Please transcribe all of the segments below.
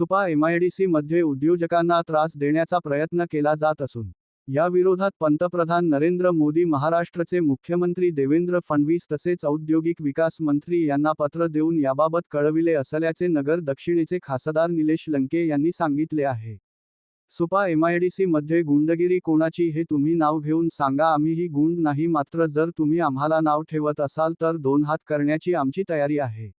Supa MIDC मध्ये उद्योजकांना त्रास देण्याचा प्रयत्न केला जात असून या विरोधात पंतप्रधान नरेंद्र मोदी महाराष्ट्रचे मुख्यमंत्री देवेंद्र फडणवीस तसेच औद्योगिक विकास मंत्री यांना पत्र देऊन याबाबत कळविले असल्याचे नगर दक्षिणेचे खासदार निलेश लंके यांनी सांगितले आहे. सुपा एमआयडीसी मध्ये गुंडगिरी कोणाची हे तुम्ही नाव घेऊन सांगा आम्ही ही गुंड नाही मात्र जर तुम्ही आम्हाला नाव ठेवत असाल तर दोन हात करण्याची आमची तयारी आहे.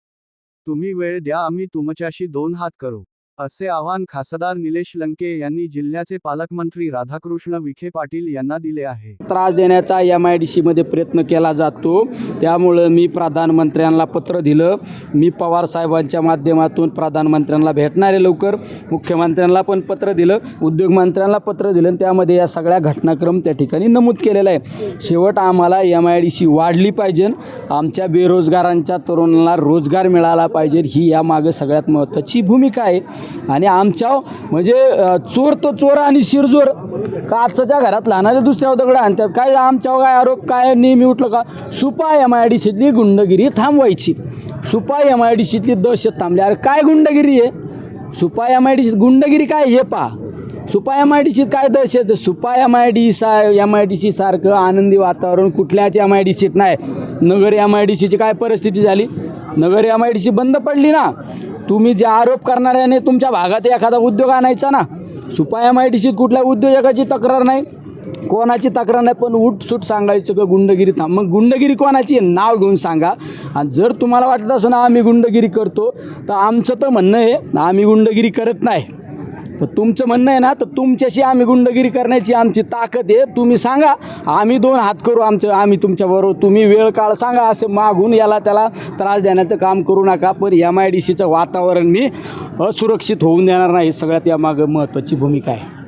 तुम्ही वेळ द्या आम्ही तुमच्याशी दोन हात करू. असे आवाहन खासदार निलेश लंके यांनी जिल्ह्याचे पालकमंत्री राधाकृष्ण विखे पाटील यांना दिले आहे. त्रास देण्याचा एम आय डी सीमध्ये प्रयत्न केला जातो. त्यामुळं मी प्रधानमंत्र्यांना पत्र दिलं. मी पवार साहेबांच्या माध्यमातून प्रधानमंत्र्यांना भेटणार आहे लवकर मुख्यमंत्र्यांना पण पत्र दिलं उद्योगमंत्र्यांना पत्र दिलं आणि त्यामध्ये या सगळ्या घटनाक्रम त्या ठिकाणी नमूद केलेला आहे. शेवट आम्हाला एम आय डी सी वाढली पाहिजे. आमच्या बेरोजगारांच्या तरुणांना रोजगार मिळाला पाहिजे. ही यामागे सगळ्यात महत्त्वाची भूमिका आहे. आणि आमच्या म्हणजे चोर तो चोर आणि शिरजोर. का आजच्या घरात लहानाले दुसऱ्या दगड आणतात? काय आमच्यावर काय आरोप काय नेहमी उठलं का? सुपा एम आय डी सीतली गुंडगिरी थांबवायची. सुपा एम आय डी सीतली दहशत थांबली. अरे काय गुंडगिरी आहे? सुपा एम आय डी सीत गुंडगिरी काय हे पा सुपा एम आय डी सीत काय दहशत सुपा एम आय डी सा एम आय डी सी सारखं आनंदी वातावरण कुठल्याच एम आय डी सीत नाही. नगर एम आय डी सीची काय परिस्थिती झाली? Nagar M I D C बंद पडली ना. तुम्ही जे आरोप करणाऱ्याने तुमच्या भागात एखादा उद्योग आणायचा ना सुपा माहितीशीत कुठल्या उद्योजकाची तक्रार नाही? कोणाची तक्रार नाही पण उठसूट सांगायचं का गुंडगिरी थांब. मग गुंडगिरी कोणाची नाव घेऊन सांगा. आणि जर तुम्हाला वाटत असं ना आम्ही गुंडगिरी करतो तर आमचं तर म्हणणं आहे आम्ही गुंडगिरी करत नाही. तुमचं म्हणणं आहे ना तर तुमच्याशी आम्ही गुंडगिरी करण्याची आमची ताकद आहे. तुम्ही सांगा आम्ही दोन हात करू आमचं आम्ही तुमच्याबरोबर तुम्ही वेळ काळ सांगा असं मागून याला त्याला त्रास देण्याचं काम करू नका. पण एम आय डी सीचं वातावरण मी असुरक्षित होऊन देणार नाही. सगळ्यात यामागं महत्त्वाची भूमिका आहे.